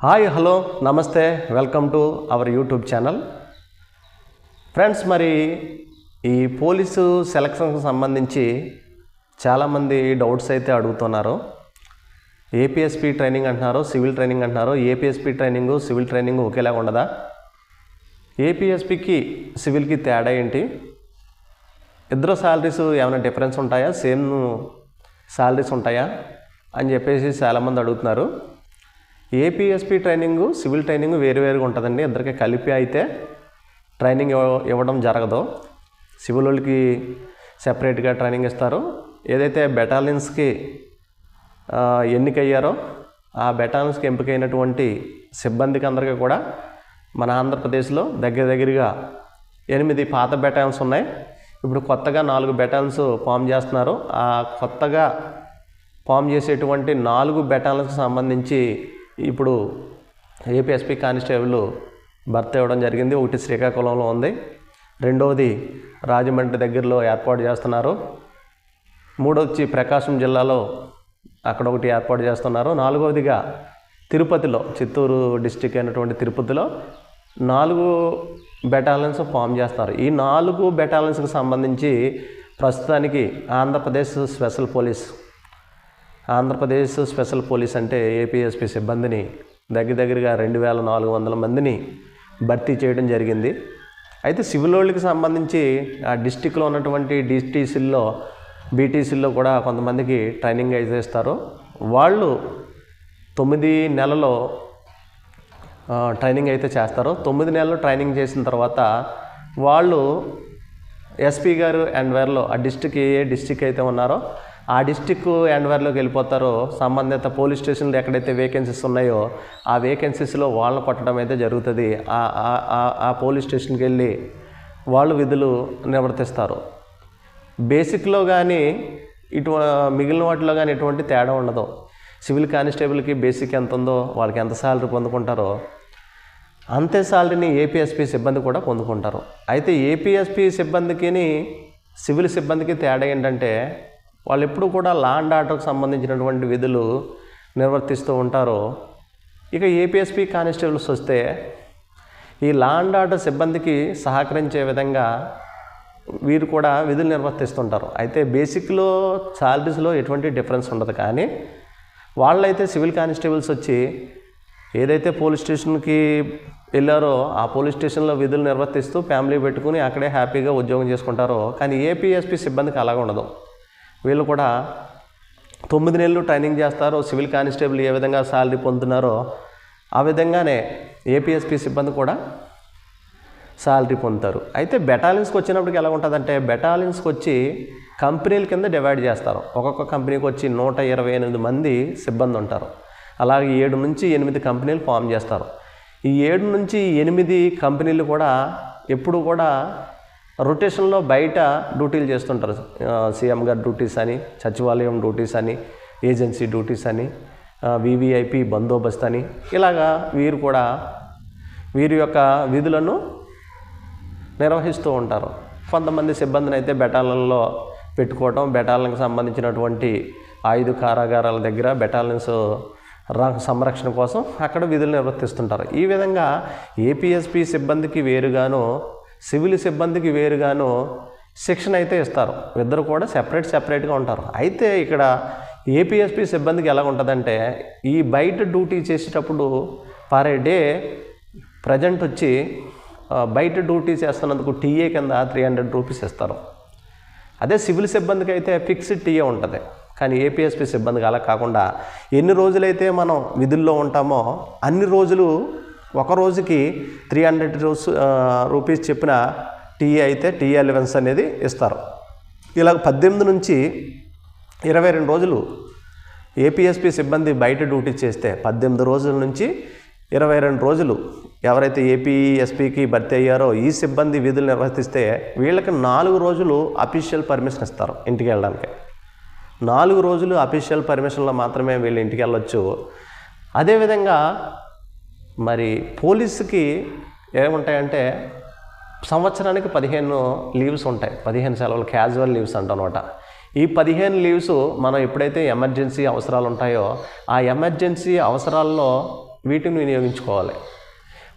Hi hello నమస్తే welcome to our YouTube channel. Friends మరి ఈ పోలీసు సెలక్షన్కి సంబంధించి చాలామంది డౌట్స్ అయితే అడుగుతున్నారు. ఏపీఎస్పీ ట్రైనింగ్ అంటున్నారు సివిల్ ట్రైనింగ్ అంటున్నారు. ఏపీఎస్పీ ట్రైనింగ్ సివిల్ ట్రైనింగ్ ఒకేలాగా ఉండదా? ఏపీఎస్పీకి సివిల్కి తేడా ఏంటి? ఇద్దరు శాలరీస్ ఏమైనా డిఫరెన్స్ ఉంటాయా? సేమ్ శాలరీస్ ఉంటాయా? అని చెప్పేసి చాలామంది అడుగుతున్నారు. ఏపీఎస్పీ ట్రైనింగ్ సివిల్ ట్రైనింగ్ వేరువేరుగా ఉంటుందండి. ఇద్దరికి కలిపి అయితే ట్రైనింగ్ ఇవ్వడం జరగదు. సివిల్ వాళ్ళకి సెపరేట్గా ట్రైనింగ్ ఇస్తారు. ఏదైతే బెటాలియన్స్కి ఎన్నికయ్యారో ఆ బెటాలియన్స్కి ఎంపికైనటువంటి సిబ్బందికి అందరికీ కూడా మన ఆంధ్రప్రదేశ్లో దగ్గర దగ్గరగా ఎనిమిది పాత బెటాలియన్స్ ఉన్నాయి. ఇప్పుడు కొత్తగా నాలుగు బెటాలియన్స్ ఫామ్ చేస్తున్నారు. ఆ కొత్తగా ఫామ్ చేసేటువంటి నాలుగు బెటాలియన్స్కి సంబంధించి ఇప్పుడు ఏపీఎస్పీ కానిస్టేబుల్ భర్తీ ఇవ్వడం జరిగింది. ఒకటి శ్రీకాకుళంలో ఉంది. రెండవది రాజమండ్రి దగ్గరలో ఏర్పాటు చేస్తున్నారు. మూడొచ్చి ప్రకాశం జిల్లాలో అక్కడ ఒకటి ఏర్పాటు చేస్తున్నారు. నాలుగవదిగా తిరుపతిలో చిత్తూరు డిస్టిక్ అయినటువంటి తిరుపతిలో నాలుగు బెటాలియన్స్ ఫామ్ చేస్తారు. ఈ నాలుగు బెటాలియన్స్కి సంబంధించి ప్రస్తుతానికి Andhra Pradesh special police Andhra Pradesh special police అంటే ఏపీఎస్పీ సిబ్బందిని దగ్గర దగ్గరగా రెండు వేల నాలుగు వందల మందిని భర్తీ చేయడం జరిగింది. అయితే సివిల్ వాళ్ళకి సంబంధించి ఆ డిస్టిక్లో ఉన్నటువంటి డిస్టీసీల్లో బీటీసీల్లో కూడా కొంతమందికి ట్రైనింగ్ అయితే ఇస్తారు. వాళ్ళు తొమ్మిది నెలలో ట్రైనింగ్ అయితే చేస్తారు. తొమ్మిది నెలలు ట్రైనింగ్ చేసిన తర్వాత వాళ్ళు ఎస్పీ గారు అండ్ వేర్లో ఆ డిస్టిక్ ఏ డిస్టిక్ అయితే ఉన్నారో ఆ డిస్టిక్ అండ్వేర్లోకి వెళ్ళిపోతారో సంబంధిత పోలీస్ స్టేషన్లు ఎక్కడైతే వేకెన్సీస్ ఉన్నాయో ఆ వేకెన్సీస్లో వాళ్ళని కొట్టడం అయితే జరుగుతుంది. ఆ- ఆ- ఆ- ఆ పోలీస్ స్టేషన్కి వెళ్ళి వాళ్ళు విధులు నిర్వర్తిస్తారు. బేసిక్లో కానీ ఇటు మిగిలిన వాటిలో కానీ ఎటువంటి తేడా ఉండదు. సివిల్ కానిస్టేబుల్కి బేసిక్ ఎంత ఉందో వాళ్ళకి ఎంత శాలరీ పొందుకుంటారో అంతే శాలరీని ఏపీఎస్పీ సిబ్బంది కూడా పొందుకుంటారు. అయితే ఏపీఎస్పీ సిబ్బందికి సివిల్ సిబ్బందికి తేడా ఏంటంటే వాళ్ళు ఎప్పుడు కూడా లా అండ్ ఆర్డర్కు సంబంధించినటువంటి విధులు నిర్వర్తిస్తూ ఉంటారో ఇక ఏపీఎస్పీ కానిస్టేబుల్స్ వస్తే ఈ లా అండ్ ఆర్డర్ సిబ్బందికి సహకరించే విధంగా వీరు కూడా విధులు నిర్వర్తిస్తుంటారు. అయితే బేసిక్లో సాలరీస్లో ఎటువంటి డిఫరెన్స్ ఉండదు. కానీ వాళ్ళైతే సివిల్ కానిస్టేబుల్స్ వచ్చి ఏదైతే పోలీస్ స్టేషన్కి వెళ్ళారో ఆ పోలీస్ స్టేషన్లో విధులు నిర్వర్తిస్తూ ఫ్యామిలీ పెట్టుకుని అక్కడే హ్యాపీగా ఉద్యోగం చేసుకుంటారో కానీ ఏపీఎస్పీ సిబ్బందికి అలాగ ఉండదు. వీళ్ళు కూడా తొమ్మిది నెలలు ట్రైనింగ్ చేస్తారో. సివిల్ కానిస్టేబుల్ ఏ విధంగా శాలరీ పొందుతున్నారో ఆ విధంగానే ఏపీఎస్పీ సిబ్బంది కూడా శాలరీ పొందుతారు. అయితే బెటాలియన్స్కి వచ్చినప్పటికి ఎలా ఉంటుందంటే బెటాలియన్స్కి వచ్చి కంపెనీల కింద డివైడ్ చేస్తారు. ఒక్కొక్క కంపెనీకి వచ్చి నూట ఇరవై ఎనిమిది మంది సిబ్బంది ఉంటారు. అలాగే ఏడు నుంచి ఎనిమిది కంపెనీలు ఫామ్ చేస్తారు. ఈ ఏడు నుంచి ఎనిమిది కంపెనీలు కూడా ఎప్పుడు కూడా రొటేషన్లో బయట డ్యూటీలు చేస్తుంటారు. సీఎం గారు డ్యూటీస్ అని సచివాలయం డ్యూటీస్ అని ఏజెన్సీ డ్యూటీస్ అని వివిఐపి బందోబస్తు అని. ఇలాగా వీరు కూడా వీరి యొక్క విధులను నిర్వహిస్తూ ఉంటారు. కొంతమంది సిబ్బందిని అయితే బెటాలన్లో పెట్టుకోవటం బెటాలన్కి సంబంధించినటువంటి ఆయుధ కారాగారాల దగ్గర బెటాలన్స్ సంరక్షణ కోసం అక్కడ విధులు నిర్వర్తిస్తుంటారు. ఈ విధంగా ఏపీఎస్పి సిబ్బందికి వేరుగాను సివిల్ సిబ్బందికి వేరుగాను శిక్షణ అయితే ఇస్తారు. ఇద్దరు కూడా సెపరేట్ సెపరేట్గా ఉంటారు. అయితే ఇక్కడ ఏపీఎస్పి సిబ్బందికి ఎలా ఉంటుందంటే ఈ బయట డ్యూటీ చేసేటప్పుడు పర్ డే ప్రజెంట్ వచ్చి బయట డ్యూటీ చేస్తున్నందుకు టీఏ కింద త్రీ హండ్రెడ్ రూపీస్ ఇస్తారు. అదే సివిల్ సిబ్బందికి అయితే ఫిక్స్డ్ టీఏ ఉంటుంది. కానీ ఏపీఎస్పీ సిబ్బందికి అలా కాకుండా ఎన్ని రోజులైతే మనం విధుల్లో ఉంటామో అన్ని రోజులు ఒక రోజుకి త్రీ హండ్రెడ్ రూస్ రూపీస్ చెప్పిన టీఏ అయితే టీఏ అలవెన్స్ అనేది ఇస్తారు. ఇలా పద్దెనిమిది నుంచి ఇరవై రెండు రోజులు ఏపీఎస్పీ సిబ్బంది బయట డ్యూటీ చేస్తే పద్దెనిమిది రోజుల నుంచి ఇరవై రెండు రోజులు ఎవరైతే ఏపీఎస్పీకి భర్తీ అయ్యారో ఈ సిబ్బంది విధులు నిర్వర్తిస్తే వీళ్ళకి నాలుగు రోజులు అఫీషియల్ పర్మిషన్ ఇస్తారు ఇంటికి వెళ్ళడానికి. నాలుగు రోజులు అఫీషియల్ పర్మిషన్లో మాత్రమే వీళ్ళు ఇంటికి వెళ్ళొచ్చు. అదేవిధంగా మరి పోలీసుకి ఏముంటాయంటే సంవత్సరానికి పదిహేను లీవ్స్ ఉంటాయి. పదిహేను సెలవులు క్యాజువల్ లీవ్స్ అంటనమాట ఈ పదిహేను లీవ్స్ మనం ఎప్పుడైతే ఎమర్జెన్సీ అవసరాలు ఉంటాయో ఆ ఎమర్జెన్సీ అవసరాల్లో వీటిని వినియోగించుకోవాలి.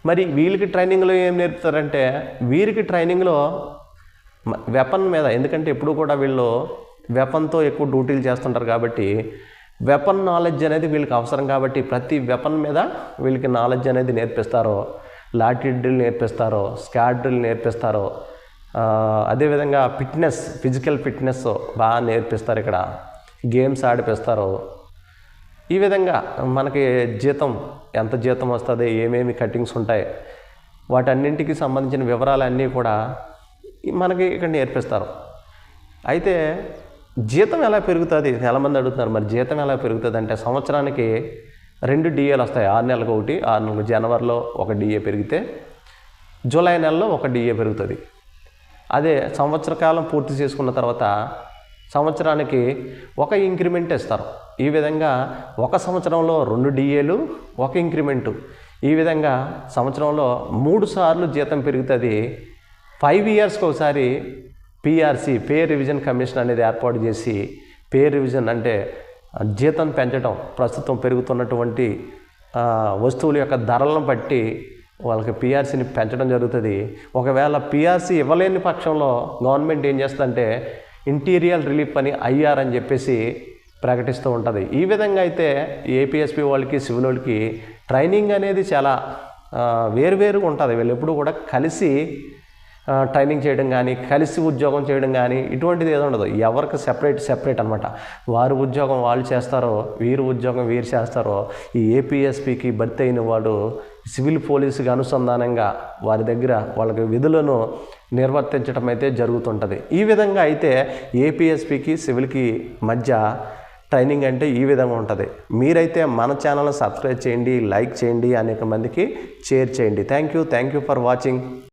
మరి వీళ్ళకి ట్రైనింగ్లో ఏం నేర్పుతారంటే వీరికి ట్రైనింగ్లో వెపన్ మీద ఎందుకంటే ఎప్పుడు కూడా వీళ్ళు వెపన్తో ఎక్కువ డ్యూటీలు చేస్తుంటారు కాబట్టి వెపన్ నాలెడ్జ్ అనేది వీళ్ళకి అవసరం కాబట్టి ప్రతి వెపన్ మీద వీళ్ళకి నాలెడ్జ్ అనేది నేర్పిస్తారు లాటి డ్రిల్ నేర్పిస్తారు స్కాడ్ డ్రిల్ నేర్పిస్తారు అదేవిధంగా ఫిట్నెస్ ఫిజికల్ ఫిట్నెస్ బాగా నేర్పిస్తారు ఇక్కడ. గేమ్స్ ఆడిపిస్తారు. ఈ విధంగా మనకి జీతం ఎంత జీతం వస్తుంది ఏమేమి కటింగ్స్ ఉంటాయి వాటన్నింటికి సంబంధించిన వివరాలన్నీ కూడా మనకి ఇక్కడ నేర్పిస్తారు. అయితే జీతం ఎలా పెరుగుతుంది? చాలామంది అడుగుతున్నారు మరి జీతం ఎలా పెరుగుతుంది అంటే సంవత్సరానికి రెండు డిఏలు వస్తాయి. ఆరు నెలలకు ఒకటి ఆరు నెలలకు జనవరిలో ఒక డిఏ పెరిగితే జూలై నెలలో ఒక డిఏ పెరుగుతుంది. అదే సంవత్సర కాలం పూర్తి చేసుకున్న తర్వాత సంవత్సరానికి ఒక ఇంక్రిమెంట్ ఇస్తారు. ఈ విధంగా ఒక సంవత్సరంలో రెండు డిఏలు ఒక ఇంక్రిమెంటు. ఈ విధంగా సంవత్సరంలో మూడు సార్లు జీతం పెరుగుతుంది. ఫైవ్ ఇయర్స్కి ఒకసారి పిఆర్సి పే రివిజన్ కమిషన్ అనేది ఏర్పాటు చేసి పే రివిజన్ అంటే జీతం పెంచడం ప్రస్తుతం పెరుగుతున్నటువంటి వస్తువుల యొక్క ధరలను బట్టి వాళ్ళకి పిఆర్సీని పెంచడం జరుగుతుంది. ఒకవేళ పిఆర్సీ ఇవ్వలేని పక్షంలో గవర్నమెంట్ ఏం చేస్తుందంటే ఇంటీరియర్ రిలీఫ్ అని ఐఆర్ అని చెప్పేసి ప్రకటిస్తూ ఉంటుంది. ఈ విధంగా అయితే ఏపీఎస్పీ వాళ్ళకి సివిల్ వాళ్ళకి ట్రైనింగ్ అనేది చాలా వేరువేరుగా ఉంటుంది. వీళ్ళు ఎప్పుడు కూడా కలిసి టైమింగ్ ట్రైనింగ్ చేయడం కానీ కలిసి ఉద్యోగం చేయడం కానీ ఇటువంటిది ఏదో ఉండదు. ఎవరికి సెపరేట్ సెపరేట్ అనమాట వారి ఉద్యోగం వాళ్ళు చేస్తారో వీరు ఉద్యోగం వీరు చేస్తారో ఈ ఏపీఎస్పికి భర్తీ అయిన వాడు సివిల్ పోలీసుకి అనుసంధానంగా వారి దగ్గర వాళ్ళకి విధులను నిర్వర్తించడం అయితే జరుగుతుంటుంది. ఈ విధంగా అయితే ఏపీఎస్పికి సివిల్కి మధ్య ట్రైనింగ్ అంటే ఈ విధంగా ఉంటుంది. మీరైతే మన ఛానల్ని సబ్స్క్రైబ్ చేయండి లైక్ చేయండి అనేక మందికి షేర్ చేయండి. Thank you thank you for watching